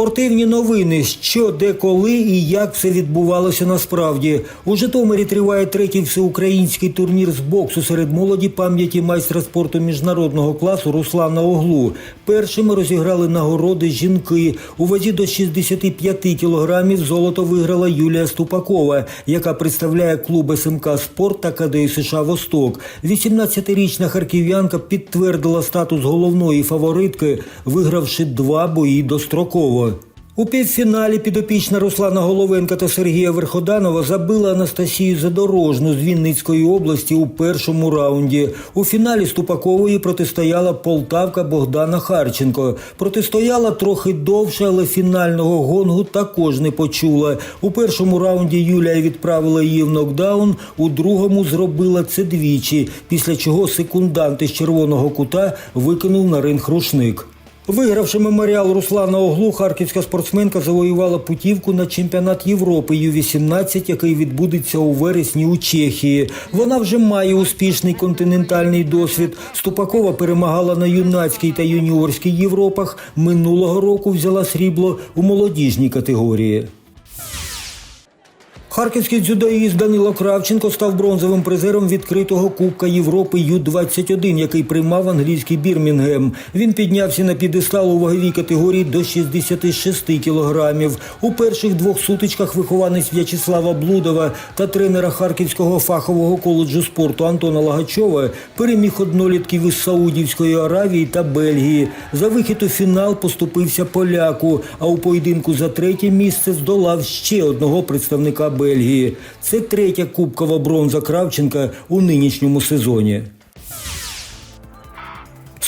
Спортивні новини, що, де, коли і як все відбувалося насправді. У Житомирі триває третій всеукраїнський турнір з боксу серед молоді пам'яті майстра спорту міжнародного класу Руслана Оглу. Першими розіграли нагороди жінки. У вазі до 65 кілограмів золото виграла Юлія Ступакова, яка представляє клуб СМК Спорт та КДІ США Восток. 18-річна харків'янка підтвердила статус головної фаворитки, вигравши два бої достроково. У півфіналі підопічна Руслана Головенка та Сергія Верходанова забила Анастасію Задорожну з Вінницької області у першому раунді. У фіналі Ступакової протистояла полтавка Богдана Харченко. Протистояла трохи довше, але фінального гонгу також не почула. У першому раунді Юлія відправила її в нокдаун, у другому зробила це двічі, після чого секундант із червоного кута викинув на ринг рушник. Вигравши меморіал Руслана Оглу, харківська спортсменка завоювала путівку на чемпіонат Європи Ю-18, який відбудеться у вересні у Чехії. Вона вже має успішний континентальний досвід. Ступакова перемагала на юнацькій та юніорській Європах. Минулого року взяла срібло у молодіжній категорії. Харківський дзюдоїст Данило Кравченко став бронзовим призером відкритого Кубка Європи Ю-21, який приймав англійський Бірмінгем. Він піднявся на підестал у ваговій категорії до 66 кілограмів. У перших двох сутичках вихованець В'ячеслава Блудова та тренера Харківського фахового коледжу спорту Антона Лагачова переміг однолітків із Саудівської Аравії та Бельгії. За вихід у фінал поступився поляку, а у поєдинку за третє місце здолав ще одного представника Бельгії. Це третя кубкова бронза Кравченка у нинішньому сезоні.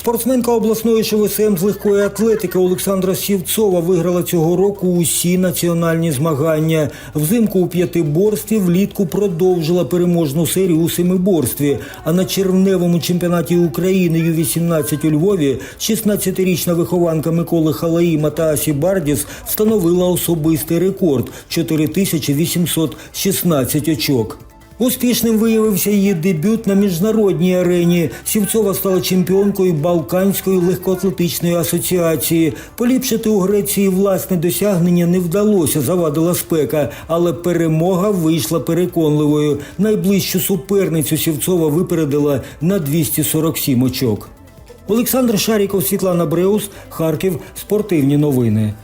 Спортсменка обласної ШВСМ з легкої атлетики Олександра Сівцова виграла цього року усі національні змагання. Взимку у п'ятиборстві влітку продовжила переможну серію у семиборстві. А на червневому чемпіонаті України Ю-18 у Львові 16-річна вихованка Миколи Халаїма та Асі Бардіс встановила особистий рекорд 4816 очок. Успішним виявився її дебют на міжнародній арені. Сівцова стала чемпіонкою Балканської легкоатлетичної асоціації. Поліпшити у Греції власне досягнення не вдалося, завадила спека, але перемога вийшла переконливою. Найближчу суперницю Сівцова випередила на 247 очок. Олександр Шаріков, Світлана Бреус, Харків. Спортивні новини.